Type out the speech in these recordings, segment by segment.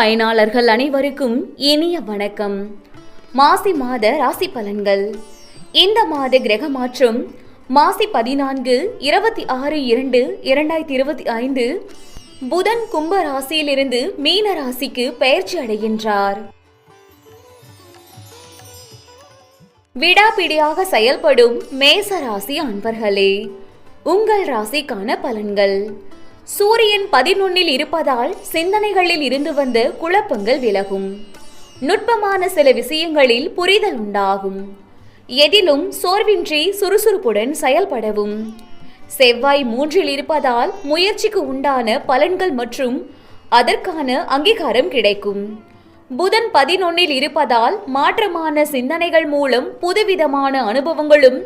பயனாளர்கள் அனைவருக்கும் இனிய வணக்கம். மாசி மாத ராசி பலன்கள். இந்த மாத கிரக மாற்றம் மாசி பதினான்கு இருபத்தி ஆறு இரண்டு இரண்டாயிரத்தி இருபத்தி ஐந்து புதன் கும்ப ராசியிலிருந்து மீன ராசிக்கு பெயர்ச்சி அடைகின்றார். விடாபிடியாக செயல்படும் மேச ராசி அன்பர்களே உங்கள் ராசிக்கான பலன்கள். சூரியன் பதினொன்னில் இருப்பதால் சிந்தனைகளில் இருந்து வந்த குழப்பங்கள் விலகும். நுட்பமான சில விஷயங்களில் புரிதல் உண்டாகும். எதிலும் சோர்வின்றி சுறுசுறுப்புடன் செயல்படவும். செவ்வாய் மூன்றில் இருப்பதால் முயற்சிக்கு உண்டான பலன்கள் மற்றும் அதற்கான அங்கீகாரம் கிடைக்கும். புதன் பதினொன்னில் இருப்பதால் மாற்றமான சிந்தனைகள் மூலம் புதுவிதமான அனுபவங்களும்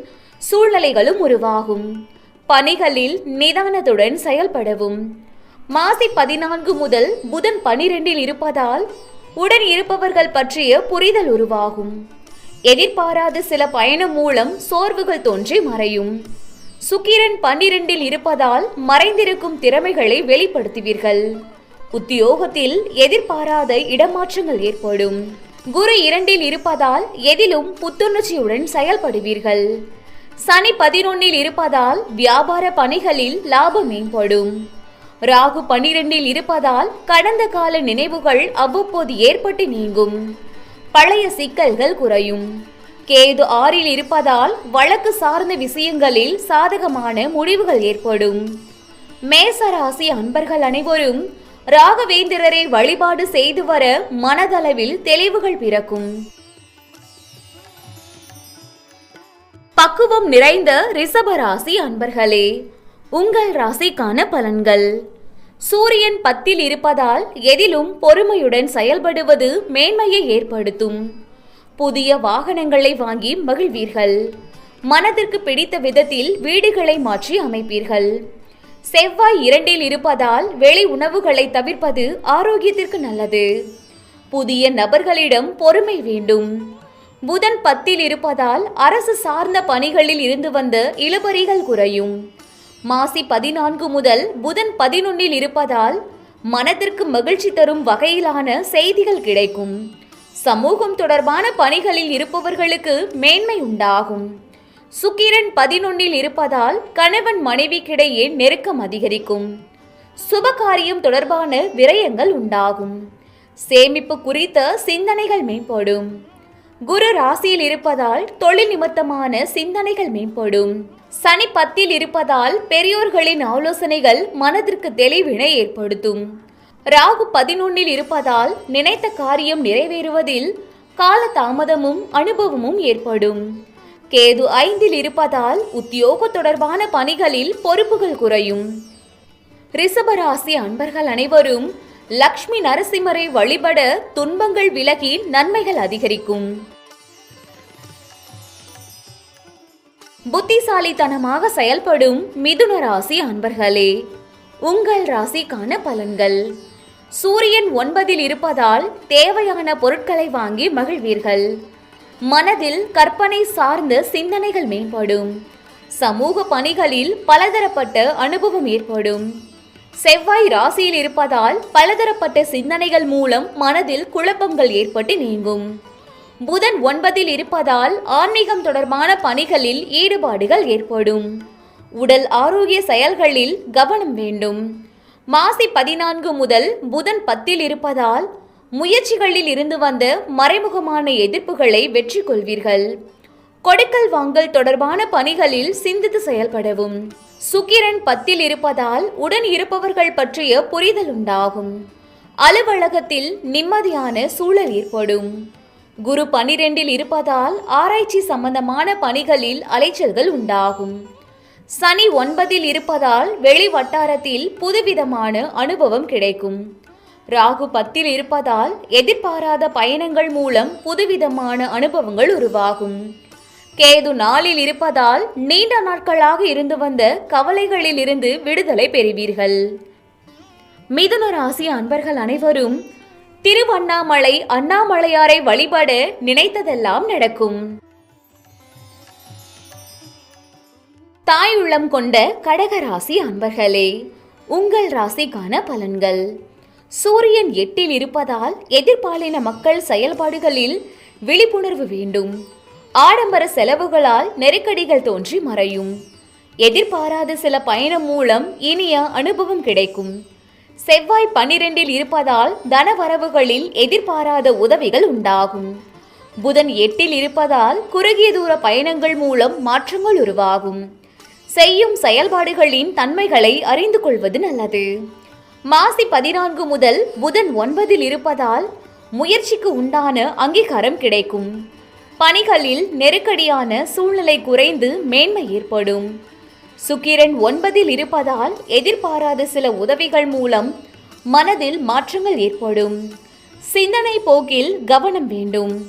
சூழ்நிலைகளும் உருவாகும். பணிகளில் நிதானத்துடன் செயல்படவும். மாசி பதினான்கு முதல் புதன் பனிரெண்டில் இருப்பதால் உடன் இருப்பவர்கள் பற்றிய புரிதல் உருவாகும். எதிர்பாராத சில பயணம் மூலம் சோர்வுகள் தோன்றி மறையும். சுக்கிரன் பன்னிரண்டில் இருப்பதால் மறைந்திருக்கும் திறமைகளை வெளிப்படுத்துவீர்கள். உத்தியோகத்தில் எதிர்பாராத இடமாற்றங்கள் ஏற்படும். குரு இரண்டில் இருப்பதால் எதிலும் புத்துணர்ச்சியுடன் செயல்படுவீர்கள். சனி பதினொன்னில் இருப்பதால் வியாபார பணிகளில் லாபம் மேம்படும். ராகு பனிரெண்டில் இருப்பதால் கடந்த கால நினைவுகள் அவ்வப்போது ஏற்பட்டு நீங்கும். பழைய சிக்கல்கள் குறையும். கேது ஆறில் இருப்பதால் வழக்கு சார்ந்த விஷயங்களில் சாதகமான முடிவுகள் ஏற்படும். மேச ராசி அன்பர்கள் அனைவரும் ராகவேந்திரரை வழிபாடு செய்து வர மனதளவில் தெளிவுகள் பிறக்கும். பக்குவம் நிறைந்த ரிஷப ராசி அன்பர்களே உங்கள் ராசிக்கான பலன்கள். சூரியன் பத்தில் இருப்பதால் எதிலும் பொறுமையுடன் செயல்படுவது மேன்மையை ஏற்படுத்தும். புதிய வாகனங்களை வாங்கி மகிழ்வீர்கள். மனதிற்கு பிடித்த விதத்தில் வீடுகளை மாற்றி அமைப்பீர்கள். செவ்வாய் இரண்டில் இருப்பதால் வெளி உணவுகளை தவிர்ப்பது ஆரோக்கியத்திற்கு நல்லது. புதிய நபர்களிடம் பொறுமை வேண்டும். புதன் பத்தில் இருப்பதால் அரசு சார்ந்த பணிகளில் இருந்து வந்த இழுபறிகள் குறையும். மாசி பதினான்கு முதல் புதன் பதினொன்னில் இருப்பதால் மனதிற்கு மகிழ்ச்சி தரும் வகையிலான செய்திகள் கிடைக்கும். சமூகம் தொடர்பான பணிகளில் இருப்பவர்களுக்கு மேன்மை உண்டாகும். சுக்கிரன் பதினொன்னில் இருப்பதால் கணவன் மனைவிக்கிடையே நெருக்கம் அதிகரிக்கும். சுபகாரியம் தொடர்பான விரயங்கள் உண்டாகும். சேமிப்பு குறித்த சிந்தனைகள் மேம்படும். குரு ராசியில் இருப்பதால் தொழில் நிமித்தமான சிந்தனைகள் மேம்படும். சனி பத்தில் இருப்பதால் பெரியோர்களின் ஆலோசனைகள் மனதிற்கு தெளிவினை ஏற்படுத்தும். ராகு பதினொன்னில் இருப்பதால் நினைத்த காரியம் நிறைவேறுவதில் கால தாமதமும் அனுபவமும் ஏற்படும். கேது ஐந்தில் இருப்பதால் உத்தியோக தொடர்பான பணிகளில் பொறுப்புகள் குறையும். ரிஷபராசி அன்பர்கள் அனைவரும் லக்ஷ்மி நரசிம்மரை வழிபட துன்பங்கள் விலகி நன்மைகள் அதிகரிக்கும். புத்திசாலித்தனமாக செயல்படும் மிதுன ராசி அன்பர்களே உங்கள் ராசிக்கான பலன்கள். சூரியன் ஒன்பதில் இருப்பதால் தேவையான பொருட்களை வாங்கி மகிழ்வீர்கள். மனதில் கற்பனை சார்ந்த சிந்தனைகள் மேம்படும். சமூக பணிகளில் பலதரப்பட்ட அனுபவம் ஏற்படும். செவ்வாய் ராசியில் இருப்பதால் பலதரப்பட்ட சிந்தனைகள் மூலம் மனதில் குழப்பங்கள் ஏற்பட்டு நீங்கும். புதன் ஒன்பதில் இருப்பதால் ஆன்மீகம் தொடர்பான பணிகளில் ஈடுபாடுகள் ஏற்படும். உடல் ஆரோக்கிய செயல்களில் கவனம் வேண்டும். மாசி பதினான்கு முதல் புதன் பத்தில் இருப்பதால் முயற்சிகளில் இருந்து வந்த மறைமுகமான எதிர்ப்புகளை வெற்றி கொள்வீர்கள் கொடுக்கல் வாங்கல் தொடர்பான பணிகளில் சிந்தித்து செயல்படவும். சுக்கிரன் பத்தில் இருப்பதால் உடன் இருப்பவர்கள் பற்றிய புரிதல் உண்டாகும். அலுவலகத்தில் நிம்மதியான சூழல் ஏற்படும். குரு பனிரெண்டில் இருப்பதால் ஆராய்ச்சி சம்பந்தமான பணிகளில் அலைச்சல்கள் உண்டாகும். சனி ஒன்பதில் இருப்பதால் வெளி வட்டாரத்தில் புதுவிதமான அனுபவம் கிடைக்கும். ராகு பத்தில் இருப்பதால் எதிர்பாராத பயணங்கள் மூலம் புதுவிதமான அனுபவங்கள் உருவாகும். கேது நாளில் இருப்பதால் நீண்ட நாட்களாக இருந்து வந்த கவலைகளில் இருந்து விடுதலை பெறுவீர்கள். மிதுன ராசி அன்பர்கள் அனைவரும் திருவண்ணாமலை அண்ணாமலையாரை வழிபட நினைத்ததெல்லாம் நடக்கும். தாய் உள்ளம் கொண்ட கடக ராசி அன்பர்களே உங்கள் ராசிக்கான பலன்கள். சூரியன் எட்டில் இருப்பதால் எதிர்பாலின மக்கள் செயல்பாடுகளில் விழிப்புணர்வு வேண்டும். ஆடம்பர செலவுகளால் நெருக்கடிகள் தோன்றி மறையும். எதிர்பாராத சில பயணம் மூலம் இனிய அனுபவம் கிடைக்கும். செவ்வாய் பன்னிரெண்டில் இருப்பதால் தனவரவுகளில் எதிர்பாராத உதவிகள் உண்டாகும். புதன் எட்டில் இருப்பதால் குறுகிய தூர பயணங்கள் மூலம் மாற்றங்கள் உருவாகும். செய்யும் செயல்பாடுகளின் தன்மைகளை அறிந்து கொள்வது நல்லது. மாசி பதினான்கு முதல் புதன் ஒன்பதில் இருப்பதால் முயற்சிக்கு உண்டான அங்கீகாரம் கிடைக்கும். பணிகளில் நெருக்கடியான சூழ்நிலை குறைந்து மேன்மை ஏற்படும். சுக்கிரன் ஒன்பதில் இருப்பதால் எதிர்பாராத சில உதவிகள் மூலம் மனதில் மாற்றங்கள் ஏற்படும். சிந்தனை போக்கில் கவனம் வேண்டும்.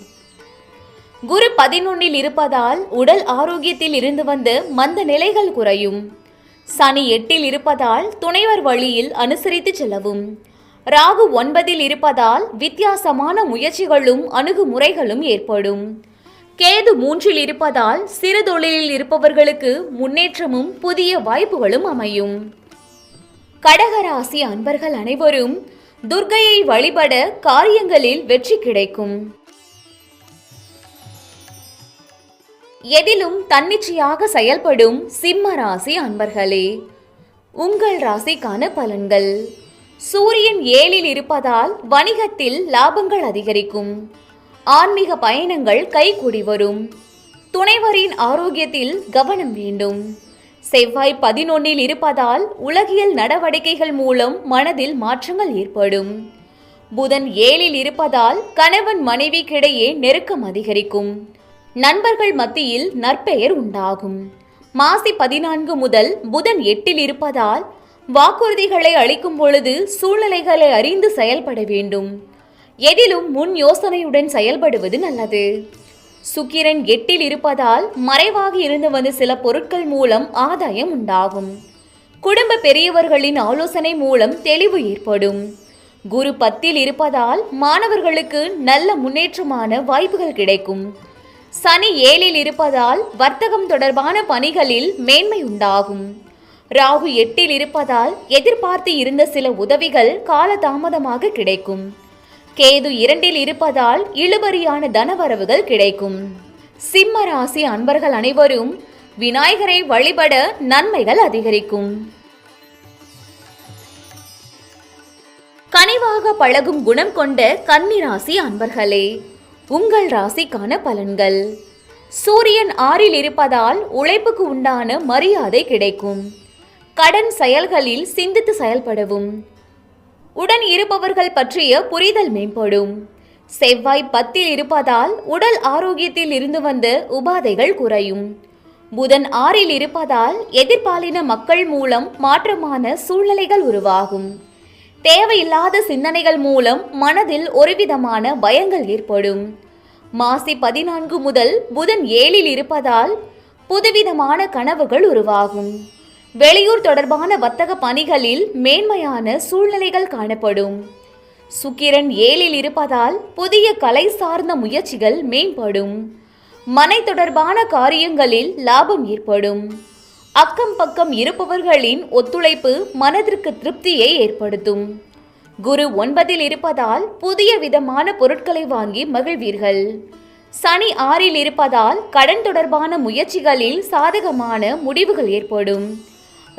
குரு பதினொன்னில் இருப்பதால் உடல் ஆரோக்கியத்தில் இருந்து வந்த மந்த நிலைகள் குறையும். சனி எட்டில் இருப்பதால் துணைவர் வழியில் அனுசரித்து செல்லவும். ராகு ஒன்பதில் இருப்பதால் வித்தியாசமான முயற்சிகளும் அணுகுமுறைகளும் ஏற்படும். கேது மூன்றில் இருப்பதால் சிறு தொழிலில் இருப்பவர்களுக்கு முன்னேற்றமும் புதிய வாய்ப்புகளும் அமையும். கடகராசி அன்பர்கள் அனைவரும் துர்க்கையை வழிபட காரியங்களில் வெற்றி கிடைக்கும். எதிலும் தன்னிச்சையாக செயல்படும் சிம்ம ராசி அன்பர்களே உங்கள் ராசிக்கான பலன்கள். சூரியன் ஏழில் இருப்பதால் வணிகத்தில் லாபங்கள் அதிகரிக்கும். ஆன்மீக பயணங்கள் கைகூடி வரும். துணைவரின் ஆரோக்கியத்தில் கவனம் வேண்டும். செவ்வாய் பதினொன்னில் இருப்பதால் உலகியல் நடவடிக்கைகள் மூலம் மனதில் மாற்றங்கள் ஏற்படும். புதன் ஏழில் இருப்பதால் கணவன் மனைவிக்கிடையே நெருக்கம் அதிகரிக்கும். நண்பர்கள் மத்தியில் நற்பெயர் உண்டாகும். மாசி பதினான்கு முதல் புதன் எட்டில் இருப்பதால் வாக்குறுதிகளை அளிக்கும் பொழுது சூழ்நிலைகளை அறிந்து செயல்பட வேண்டும். எதிலும் முன் யோசனையுடன் செயல்படுவது நல்லது. சுக்கிரன் எட்டில் இருப்பதால் மறைவாக இருந்து வந்த சில பொருட்கள் மூலம் ஆதாயம் உண்டாகும். குடும்ப பெரியவர்களின் ஆலோசனை மூலம் தெளிவு ஏற்படும். குரு பத்தில் இருப்பதால் மாணவர்களுக்கு நல்ல முன்னேற்றமான வாய்ப்புகள் கிடைக்கும். சனி ஏழில் இருப்பதால் வர்த்தகம் தொடர்பான பணிகளில் மேன்மை உண்டாகும். ராகு எட்டில் இருப்பதால் எதிர்பார்த்து இருந்த சில உதவிகள் காலதாமதமாக கிடைக்கும். கேது இரண்டில் இருப்பதால் இழுபறியான தனவரவுகள் கிடைக்கும். சிம்ம ராசி அன்பர்கள் அனைவரும் விநாயகரை வழிபட நன்மைகள் அதிகரிக்கும். கனிவாக பழகும் குணம் கொண்ட கன்னிராசி அன்பர்களே உங்கள் ராசிக்கான பலன்கள். சூரியன் ஆறில் இருப்பதால் உழைப்புக்கு உண்டான மரியாதை கிடைக்கும். கடன் செயல்களில் சிந்தித்து செயல்படவும். உடன் இருப்பவர்கள் பற்றிய புரிதல் மேம்படும். செவ்வாய் பத்தில் இருப்பதால் உடல் ஆரோக்கியத்தில் இருந்து வந்த உபாதைகள் குறையும். புதன் ஆறில் இருப்பதால் எதிர்பாலின மக்கள் மூலம் மாற்றமான சூழ்நிலைகள் உருவாகும். தேவையில்லாத சிந்தனைகள் மூலம் மனதில் ஒருவிதமான பயங்கள் ஏற்படும். மாசி பதினான்கு முதல் புதன் ஏழில் இருப்பதால் புதுவிதமான கனவுகள் உருவாகும். வெளியூர் தொடர்பான வர்த்தக பணிகளில் மேன்மையான சூழ்நிலைகள் காணப்படும். சுக்கிரன் ஏழில் இருப்பதால் புதிய கலை சார்ந்த முயற்சிகள் மேம்படும். மனை தொடர்பான காரியங்களில் லாபம் ஏற்படும். அக்கம் பக்கம் இருப்பவர்களின் ஒத்துழைப்பு மனதிற்கு திருப்தியை ஏற்படுத்தும். குரு ஒன்பதில் இருப்பதால் புதிய விதமான பொருட்களை வாங்கி மகிழ்வீர்கள். சனி ஆறில் இருப்பதால் கடன் தொடர்பான முயற்சிகளில் சாதகமான முடிவுகள் ஏற்படும்.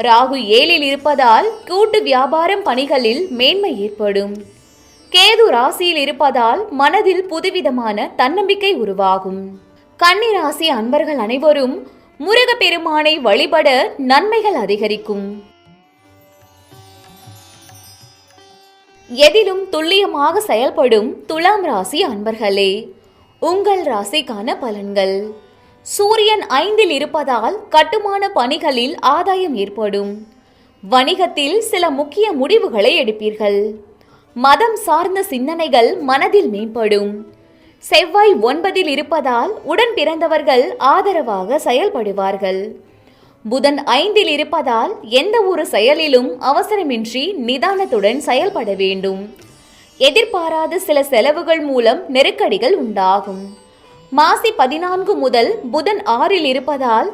ராகு ஏழில் இருப்பதால் கூட்டு வியாபாரம் பணிகளில் மேன்மை ஏற்படும். கேது ராசியில் இருப்பதால் மனதில் புதுவிதமான தன்னம்பிக்கை உருவாகும். கன்னி ராசி அன்பர்கள் அனைவரும் முருகப்பெருமானை வழிபட நன்மைகள் அதிகரிக்கும். எதிலும் துல்லியமாக செயல்படும் துலாம் ராசி அன்பர்களே உங்கள் ராசிக்கான பலன்கள். சூரியன் ஐந்தில் இருப்பதால் கட்டுமான பணிகளில் ஆதாயம் ஏற்படும். வணிகத்தில் சில முக்கிய முடிவுகளை எடுப்பீர்கள். மதம் சார்ந்த சிந்தனைகள் மனதில் மேம்படும். செவ்வாய் ஒன்பதில் இருப்பதால் உடன் பிறந்தவர்கள் ஆதரவாக செயல்படுவார்கள். புதன் ஐந்தில் இருப்பதால் எந்த ஒரு செயலிலும் அவசரமின்றி நிதானத்துடன் செயல்பட வேண்டும். எதிர்பாராத சில செலவுகள் மூலம் நெருக்கடிகள் உண்டாகும். மாசி பதினான்கு முதல் புதன் ஆறில் இருப்பதால்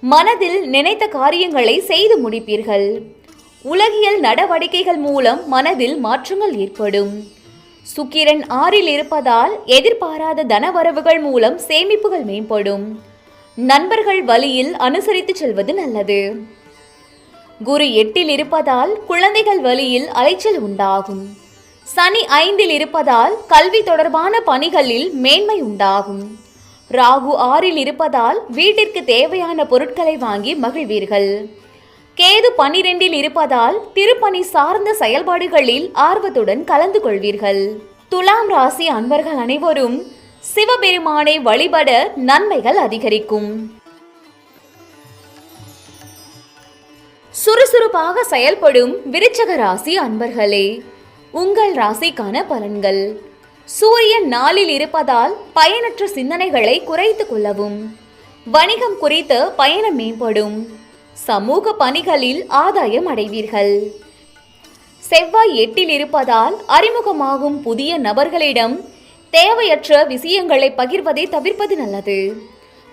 மனதில் நினைத்த காரியங்களை செய்து முடிப்பீர்கள். உலகியல் நடவடிக்கைகள் மூலம் மனதில் மாற்றங்கள் ஏற்படும். சுக்கிரன் ஆறில் இருப்பதால் எதிர்பாராத தனவரவுகள் மூலம் சேமிப்புகள் மேம்படும். நண்பர்கள் வழியில் அனுசரித்து செல்வது நல்லது. குரு எட்டில் இருப்பதால் குழந்தைகள் வழியில் அலைச்சல் உண்டாகும். சனி ஐந்தில் இருப்பதால் கல்வி தொடர்பான பணிகளில் மேன்மை உண்டாகும். ராகு ஆறில் இருப்பதால் வீட்டிற்கு தேவையான பொருட்களை வாங்கி மகிழ்வீர்கள். கேது பனிரெண்டில் இருப்பதால் திருப்பணி சார்ந்த செயல்பாடுகளில் ஆர்வத்துடன் கலந்து கொள்வீர்கள். துலாம் ராசி அன்பர்கள் அனைவரும் சிவபெருமானை வழிபட நன்மைகள் அதிகரிக்கும். சுறுசுறுப்பாக செயல்படும் விருச்சக ராசி அன்பர்களே உங்கள் ராசிக்கான பலன்கள். சூரியன் நாளில் இருப்பதால் பயனற்ற சிந்தனைகளை குறைத்துக் கொள்ளவும். வணிகம் குறித்த பயணம் மேம்படும். சமூக பணிகளில் ஆதாயம் அடைவீர்கள். செவ்வாய் எட்டில் இருப்பதால் அறிமுகமாகும் புதிய நபர்களிடம் தேவையற்ற விஷயங்களை பகிர்வதை தவிர்ப்பது நல்லது.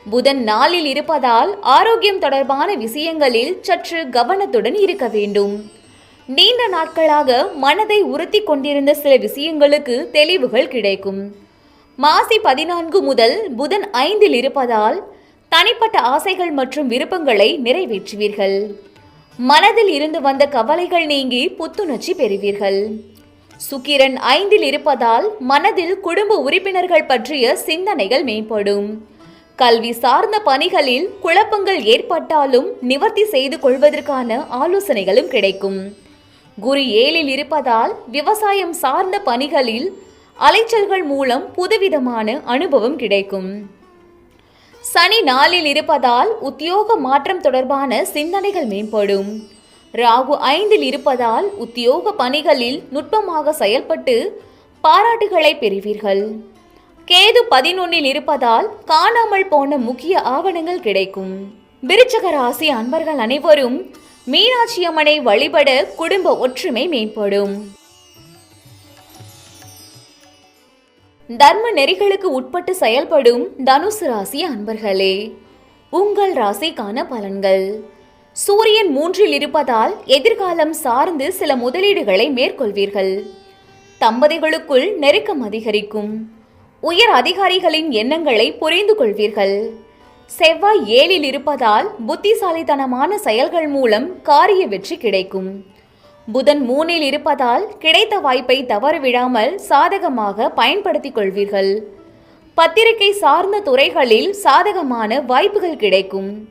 புதன் நாளில் இருப்பதால் ஆரோக்கியம் தொடர்பான விஷயங்களில் சற்று கவனத்துடன் இருக்க வேண்டும். நீண்ட நாட்களாக மனதை உறுத்தி கொண்டிருந்த சில விஷயங்களுக்கு தெளிவுகள் கிடைக்கும். மாசி பதினான்கு முதல் புதன் ஐந்தில் இருப்பதால் தனிப்பட்ட ஆசைகள் மற்றும் விருப்பங்களை நிறைவேற்றுவீர்கள். மனதில் இருந்து வந்த கவலைகள் நீங்கி புத்துணர்ச்சி பெறுவீர்கள். சுக்கிரன் ஐந்தில் இருப்பதால் மனதில் குடும்ப உறுப்பினர்கள் பற்றிய சிந்தனைகள் மேம்படும். கல்வி சார்ந்த பணிகளில் குழப்பங்கள் ஏற்பட்டாலும் நிவர்த்தி செய்து கொள்வதற்கான ஆலோசனைகளும் கிடைக்கும். குரு ஏழில் இருப்பதால் விவசாயம் சார்ந்த பணிகளில் அலைச்சல்கள் மூலம் புதுவிதமான அனுபவம் கிடைக்கும். சனி நாளில் இருப்பதால் உத்தியோக மாற்றம் தொடர்பான சிந்தனைகள் மேம்படும். ராகு ஐந்தில் இருப்பதால் உத்தியோக பணிகளில் நுட்பமாக செயல்பட்டு பாராட்டுகளை பெறுவீர்கள். கேது பதினொன்னில் இருப்பதால் காணாமல் போன முக்கிய ஆவணங்கள் கிடைக்கும். விருச்சக ராசி அன்பர்கள் அனைவரும் மீனாட்சி அம்மனை வழிபட குடும்ப ஒற்றுமை மேம்படும். தர்ம நெறிகளுக்கு உட்பட்டு செயல்படும் தனுசு ராசி அன்பர்களே உங்கள் ராசிக்கான பலன்கள். சூரியன் மூன்றில் இருப்பதால் எதிர்காலம் சார்ந்து சில முதலீடுகளை மேற்கொள்வீர்கள். தம்பதிகளுக்குள் நெருக்கம் அதிகரிக்கும். உயர் அதிகாரிகளின் எண்ணங்களை புரிந்து கொள்வீர்கள். செவ்வாய் ஏழில் இருப்பதால் புத்திசாலித்தனமான செயல்கள் மூலம் காரிய வெற்றி கிடைக்கும். புதன் மூனில் இருப்பதால் கிடைத்த வாய்ப்பை தவறவிடாமல் சாதகமாக பயன்படுத்திக் கொள்வீர்கள். பத்திரிகை சார்ந்த துறைகளில் சாதகமான வாய்ப்புகள் கிடைக்கும்.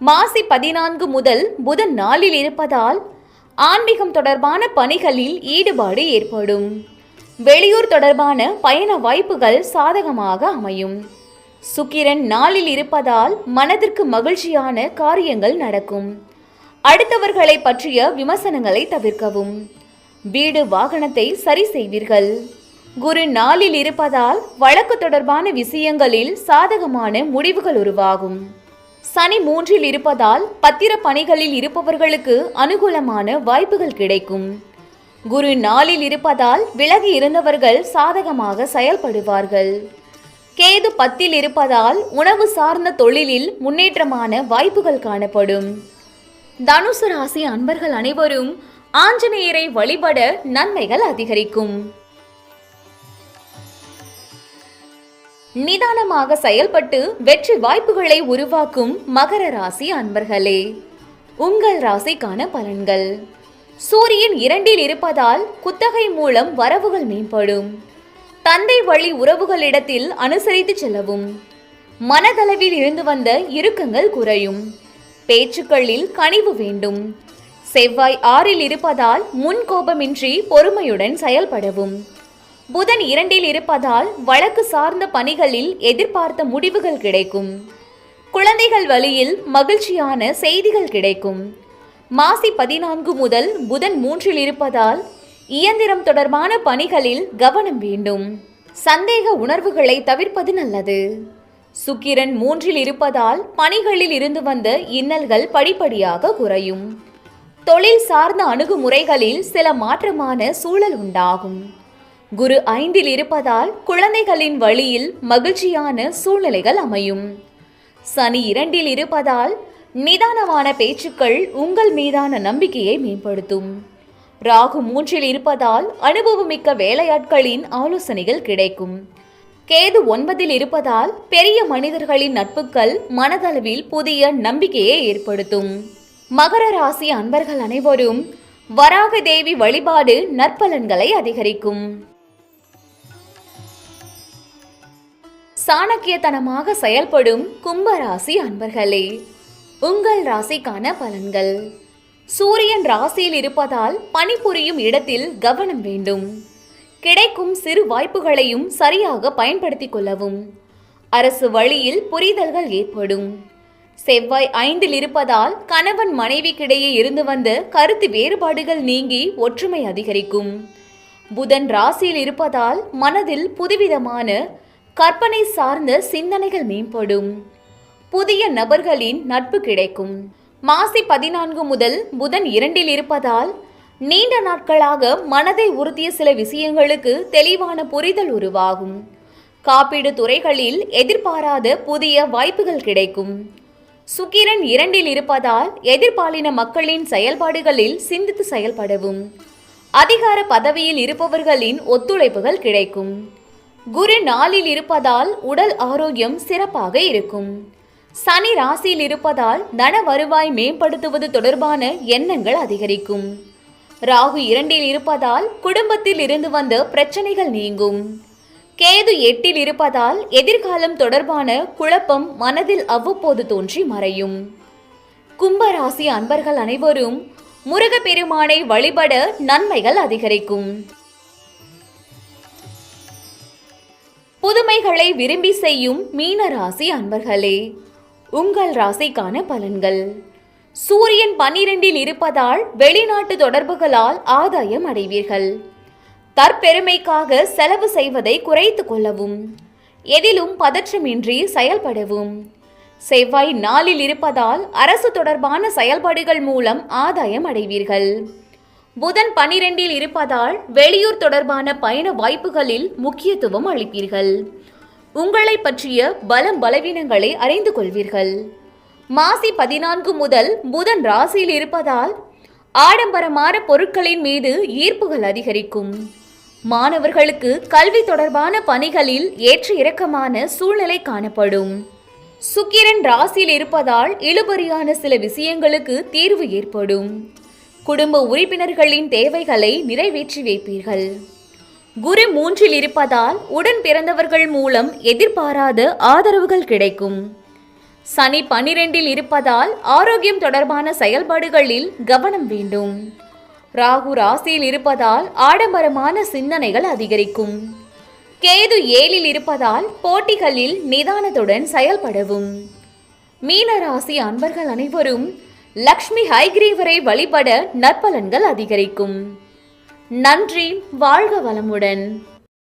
மாசி பதினான்கு முதல் புதன் நாளில் இருப்பதால் ஆன்மீகம் தொடர்பான பணிகளில் ஈடுபாடு ஏற்படும். வெளியூர் தொடர்பான பயண வாய்ப்புகள் சாதகமாக அமையும். சுக்கிரன் நாளில் இருப்பதால் மனதிற்கு மகிழ்ச்சியான காரியங்கள் நடக்கும். அடுத்தவர்களை பற்றிய விமர்சனங்களை தவிர்க்கவும். வீடு வாகனத்தை சரி செய்வீர்கள். குரு நாளில் இருப்பதால் வழக்கு தொடர்பான விஷயங்களில் சாதகமான முடிவுகள் உருவாகும். சனி மூன்றில் இருப்பதால் பத்திர பணிகளில் இருப்பவர்களுக்கு அனுகூலமான வாய்ப்புகள் கிடைக்கும். குரு நாளில் இருப்பதால் விலகி இருந்தவர்கள் சாதகமாக செயல்படுவார்கள். கேது பத்தில் இருப்பதால் உணவு சார்ந்த தொழிலில் முன்னேற்றமான வாய்ப்புகள் காணப்படும். தனுசு ராசி அன்பர்கள் அனைவரும் ஆஞ்சநேயரை வழிபட நன்மைகள் அதிகரிக்கும். நிதானமாக செயல்பட்டு வெற்றி வாய்ப்புகளை உருவாக்கும் மகர ராசி அன்பர்களே உங்கள் ராசிக்கான பலன்கள். சூரியன் இரண்டில் இருப்பதால் குத்தகை மூலம் வரவுகள் மேம்படும். தந்தை வழி உறவுகளிடத்தில் அனுசரித்து செல்லவும். மனதளவில் இருந்து வந்த இறுக்கங்கள் குறையும். பேச்சுக்களில் கனிவு வேண்டும். செவ்வாய் ஆறில் இருப்பதால் முன் கோபமின்றி பொறுமையுடன் செயல்படவும். புதன் இரண்டில் இருப்பதால் வழக்கு சார்ந்த பணிகளில் எதிர்பார்த்த முடிவுகள் கிடைக்கும். குழந்தைகள் வழியில் மகிழ்ச்சியான செய்திகள் கிடைக்கும். மாசி பதினான்கு முதல் புதன் மூன்றில் இருப்பதால் இயந்திரம் தொடர்பான பணிகளில் கவனம் வேண்டும். சந்தேக உணர்வுகளை தவிர்ப்பது நல்லது. சுக்கிரன் மூன்றில் இருப்பதால் பணிகளில் இருந்து வந்த இன்னல்கள் படிப்படியாக குறையும். தொழில் சார்ந்த அணுகுமுறைகளில் சில மாற்றமான சூழல் உண்டாகும். குரு ஐந்தில் இருப்பதால் குழந்தைகளின் வழியில் மகிழ்ச்சியான சூழ்நிலைகள் அமையும். சனி இரண்டில் இருப்பதால் நிதானமான பேச்சுக்கள் உங்கள் மீதான நம்பிக்கையை மேம்படுத்தும். ராகு மூன்றில் இருப்பதால் அனுபவமிக்க வேலையாட்களின் ஆலோசனைகள் கிடைக்கும். கேது ஒன்பதில் இருப்பதால் பெரிய மனிதர்களின் நட்புகள் மனதளவில் புதிய நம்பிக்கையை ஏற்படுத்தும். மகர ராசி அன்பர்கள் அனைவரும் வராக தேவி வழிபாடு நற்பலன்களை அதிகரிக்கும். சாணக்கியத்தனமாக செயல்படும் கும்பராசி அன்பர்களே உங்கள் ராசிக்கான பலன்கள். சூரியன் ராசியில் இருப்பதால் பணிபுரியும் இடத்தில் கவனம் வேண்டும். கிடைக்கும் சிறு வாய்ப்புகளையும் சரியாக பயன்படுத்திக் கொள்ளவும். அரசு வழியில் புரிதல்கள் ஏற்படும். செவ்வாய் ஐந்தில் இருப்பதால் கணவன் மனைவிக்கிடையே இருந்து வந்த கருத்து வேறுபாடுகள் நீங்கி ஒற்றுமை அதிகரிக்கும். புதன் ராசியில் இருப்பதால் மனதில் புதுவிதமான கற்பனை சார்ந்த சிந்தனைகள் மேம்படும். புதிய நபர்களின் நட்பு கிடைக்கும். மாசி பதினான்கு முதல் புதன் இரண்டில் இருப்பதால் நீண்ட நாட்களாக மனதை உறுத்திய சில விஷயங்களுக்கு தெளிவான புரிதல் உருவாகும். காப்பீடு துறைகளில் எதிர்பாராத புதிய வாய்ப்புகள் கிடைக்கும். சுக்கிரன் இரண்டில் இருப்பதால் எதிர்பாலின மக்களின் செயல்பாடுகளில் சிந்தித்து செயல்படவும். அதிகார பதவியில் இருப்பவர்களின் ஒத்துழைப்புகள் கிடைக்கும். குரு நாளில் இருப்பதால் உடல் ஆரோக்கியம் சிறப்பாக இருக்கும். சனி ராசியில் இருப்பதால் தன வருவாய் மேம்படுத்துவது தொடர்பான எண்ணங்கள் அதிகரிக்கும். ராகு இரண்டில் இருப்பதால் குடும்பத்தில் இருந்து வந்த பிரச்சனைகள் நீங்கும். கேது எட்டில் இருப்பதால் எதிர்காலம் தொடர்பான குழப்பம் மனதில் அவ்வப்போது தோன்றி மறையும். கும்பராசி அன்பர்கள் அனைவரும் முருகப்பெருமானை வழிபட நன்மைகள் அதிகரிக்கும். புதுமைகளை விரும்பி செய்யும் மீன ராசி அன்பர்களே உங்கள் ராசிக்கான பலன்கள். சூரியன் பன்னிரெண்டில் இருப்பதால் வெளிநாட்டு தொடர்புகளால் ஆதாயம் அடைவீர்கள். தற்பெருமைக்காக செலவு செய்வதை குறைத்து கொள்ளவும். எதிலும் பதற்றமின்றி செயல்படவும். செவ்வாய் நாளில் இருப்பதால் அரசு தொடர்பான செயல்பாடுகள் மூலம் ஆதாயம் அடைவீர்கள். புதன் பனிரெண்டில் இருப்பதால் வெளியூர் தொடர்பான பயண வாய்ப்புகளில் முக்கியத்துவம் அளிப்பீர்கள். உங்களை பற்றிய பலம் பலவீனங்களை அறிந்து கொள்வீர்கள். மாசி பதினான்கு முதல் புதன் ராசியில் இருப்பதால் ஆடம்பரமான பொருட்களின் மீது ஈர்ப்புகள் அதிகரிக்கும். மாணவர்களுக்கு கல்வி தொடர்பான பணிகளில் ஏற்ற இறக்கமான சூழ்நிலை காணப்படும். சுக்கிரன் ராசியில் இருப்பதால் இழுபறியான சில விஷயங்களுக்கு தீர்வு ஏற்படும். குடும்ப உறுப்பினர்களின் தேவைகளை நிறைவேற்றி வைப்பீர்கள். குரு மூன்றில் இருப்பதால் உடன் பிறந்தவர்கள் மூலம் எதிர்பாராத ஆதரவுகள் கிடைக்கும். சனி பனிரெண்டில் இருப்பதால் ஆரோக்கியம் தொடர்பான செயல்பாடுகளில் கவனம் வேண்டும். ராகு ராசியில் இருப்பதால் ஆடம்பரமான சிந்தனைகள் அதிகரிக்கும். கேது ஏழில் இருப்பதால் போட்டிகளில் நிதானத்துடன் செயல்படவும். மீன ராசி அன்பர்கள் அனைவரும் லக்ஷ்மி ஹைகிரீவரை வழிபட நற்பலன்கள் அதிகரிக்கும். நன்றி வாழ்க வளமுடன்.